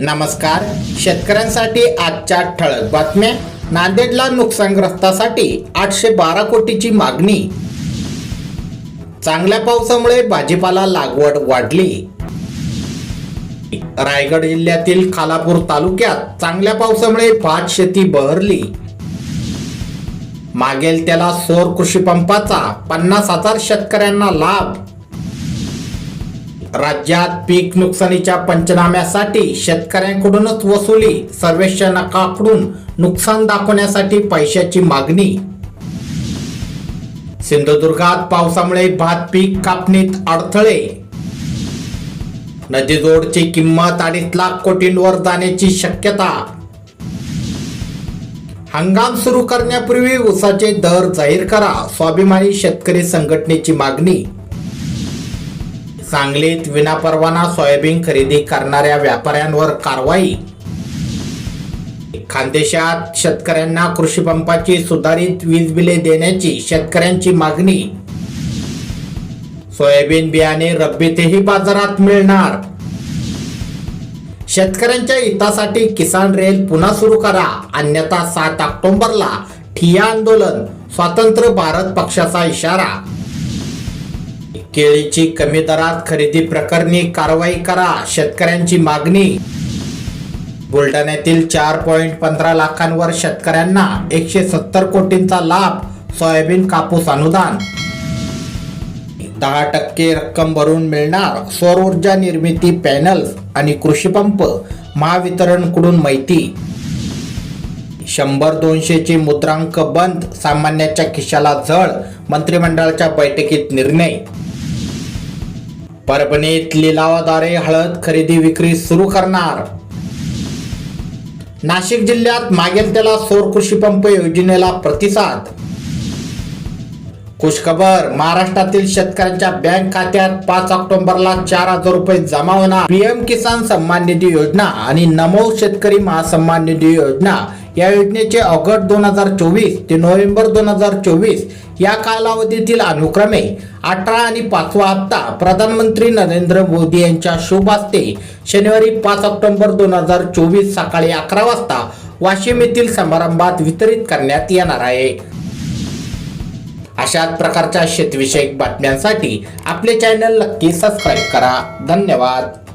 नमस्कार. शेतकऱ्यांसाठी आजच्या ठळक बातम्या. नांदेडला नुकसानग्रस्तासाठी आठशे बारा कोटीची मागणी. चांगल्या पावसामुळे भाजीपाला लागवड वाढली. रायगड जिल्ह्यातील खालापूर तालुक्यात चांगल्या पावसामुळे भात शेती बहरली. मागेल त्याला सौर कृषी पंपाचा पन्नास हजार शेतकऱ्यांना लाभ. राज्यात पीक नुकसानीच्या पंचनाम्यासाठी शेतकऱ्यांकडूनच वसुली सर्वेक्षणाकडून नुकसान दाखवण्यासाठी पैशाची मागणी. सिंधुदुर्गात पावसामुळे भात पीक कापणीत अडथळे. नदीजोडची किंमत अडीच लाख कोटींवर जाण्याची शक्यता. हंगाम सुरू करण्यापूर्वी उसाचे दर जाहीर करा स्वाभिमानी शेतकरी संघटनेची मागणी. सांगलीत विनापरवाना सोयाबीन खरेदी करणाऱ्या व्यापाऱ्यांवर कारवाई. खानदेशात शेतकऱ्यांना कृषी पंपाची सुधारित वीज बिले देण्याची शेतकऱ्यांची मागणी. सोयाबीन बियाणे रब्बीतही बाजारात मिळणार. शेतकऱ्यांच्या हितासाठी किसान रेल पुन्हा सुरू करा. अन्यथा सात ऑक्टोबरला ठिया आंदोलन. स्वातंत्र्य भारत पक्षाचा इशारा. केळीची कमी दरात खरेदी प्रकरणी कारवाई करा शेतकऱ्यांची मागणी. बुलढाण्यातील चार पॉईंट पंधरा लाखांवर शेतकऱ्यांना एकशे सत्तर कोटींचा लाभ सोयाबीन कापूस अनुदान. दहा टक्के रक्कम भरून मिळणार सौर ऊर्जा निर्मिती पॅनल्स आणि कृषी पंप महावितरणकडून माहिती. शंभर दोनशेचे मुद्रांक बंद सामान्याच्या खिशाला झळ मंत्रिमंडळाच्या बैठकीत निर्णय. परभणीत लिलावाद्वारे हळद खरेदी विक्री सुरू करणार. नाशिक जिल्ह्यात मागेल त्याला सौर कृषी पंप योजनेला प्रतिसाद. खुशखबर महाराष्ट्रातील शेतकऱ्यांच्या बँक खात्यात पाच ऑक्टोबरला चार हजार रुपये जमा होणार. पीएम किसान सन्मान निधी योजना आणि नमो शेतकरी महासन्मान निधी योजना या योजनेचे ऑगस्ट दोन हजार चोवीस ते नोव्हेंबर दोन हजार चोवीस या कालावधीतील अनुक्रमे अठरा आणि पाचवा हप्ता प्रधानमंत्री नरेंद्र मोदी यांच्या शुभ हस्ते शनिवारी पाच ऑक्टोबर दोन हजार चोवीस सकाळी अकरा वाजता वाशिम येथील समारंभात वितरित करण्यात येणार आहे. अशाच प्रकारच्या शेतविषयक बातम्यांसाठी आपले चॅनल नक्की सबस्क्राईब करा. धन्यवाद.